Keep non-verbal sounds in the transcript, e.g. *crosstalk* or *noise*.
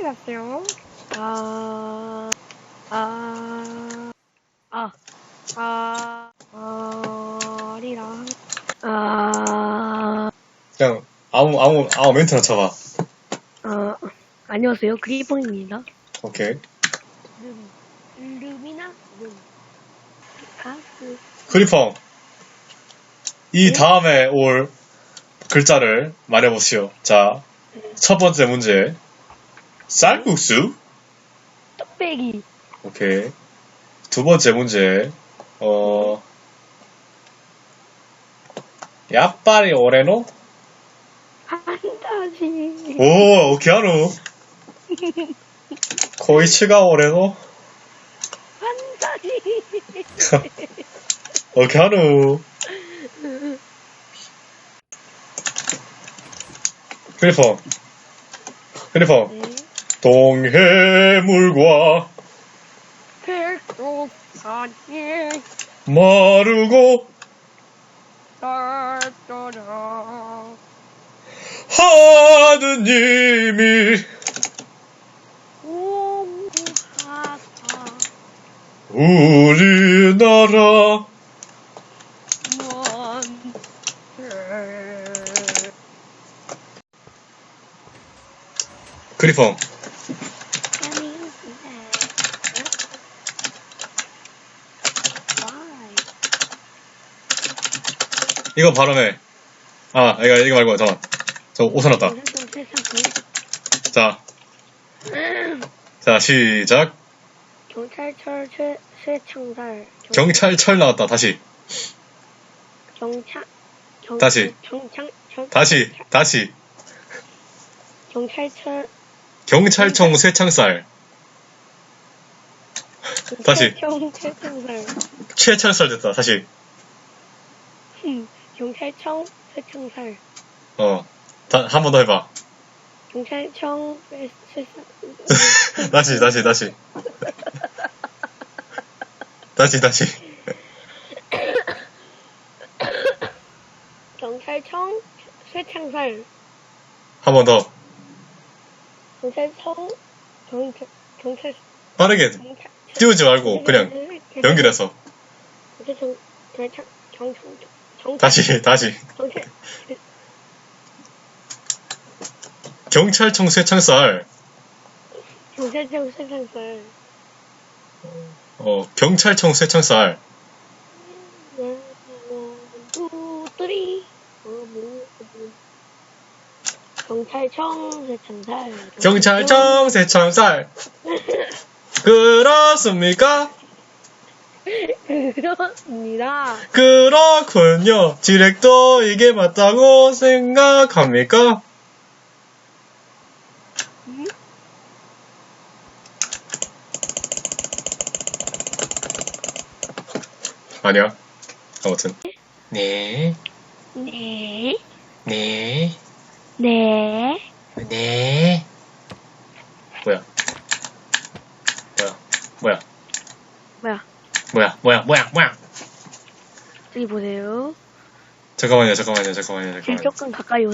큰일 났어요. 아, 아, 아, 아, 아, 리라. 아, 그냥 아무 아무 아무 멘트나 쳐봐. 아, 안녕하세요. 그리펑입니다. 오케이. 름, 름이나 름. 가스. 크리펑. 이 다음에 올 글자를 말해보시오. 자, 첫 번째 문제. 쌀국수? 떡배기. 오케이. 두 번째 문제. 어, 야빠리 오레노? 한다지. 오, 오케이하노. 코이치가 *laughs* 오레노? 한다지. 오케이하노. 크리펑. 크리펑. 네. 동해물과 백독사님. 마르고 따따라. 하느님이 공하사. 우리나라 만세. 크리펑 이거 발음해. 아 이거 이거 말고 잠깐 저 오산났다. 자, 자 시작. 경찰철 최, 최창살 경- 경찰철 나왔다. 다시. 경찰 경, 다시. 경창 경, 다시. 다시. 경찰철. 경찰청 쇠창살. 다시. 경찰청 최창살. 됐다. 다시. 음, 경찰청 최창살 어 한 번 더 해봐. 경찰청 최- *laughs* 최창 다시 다시 다시. *laughs* 다시 다시. 경찰청 최창살 한 번 더. 경찰청 경찰 경찰 빠르게 경찰 띄우지 말고 그냥 연결해서. 경찰청 경찰 경찰 경찰 다시 다시. 경찰 경찰청 쇠창살. 경찰청 최창살. 어 경찰청 쇠창살. 경찰청 세창살. 경찰청 쇠창살. 그렇습니까? 그렇습니다. 그렇군요. 디렉터 이게 맞다고 생각합니까? 음? 아니야. 아무튼. 네, 네. 네, 네. 네. 뭐야? 뭐야? 뭐야? 뭐야? 뭐야? 뭐야? 뭐야? 뭐야? 저기 보세요. 잠깐만요, 잠깐만요, 잠깐만요, 길 잠깐만요. 조금 가까이 오세요.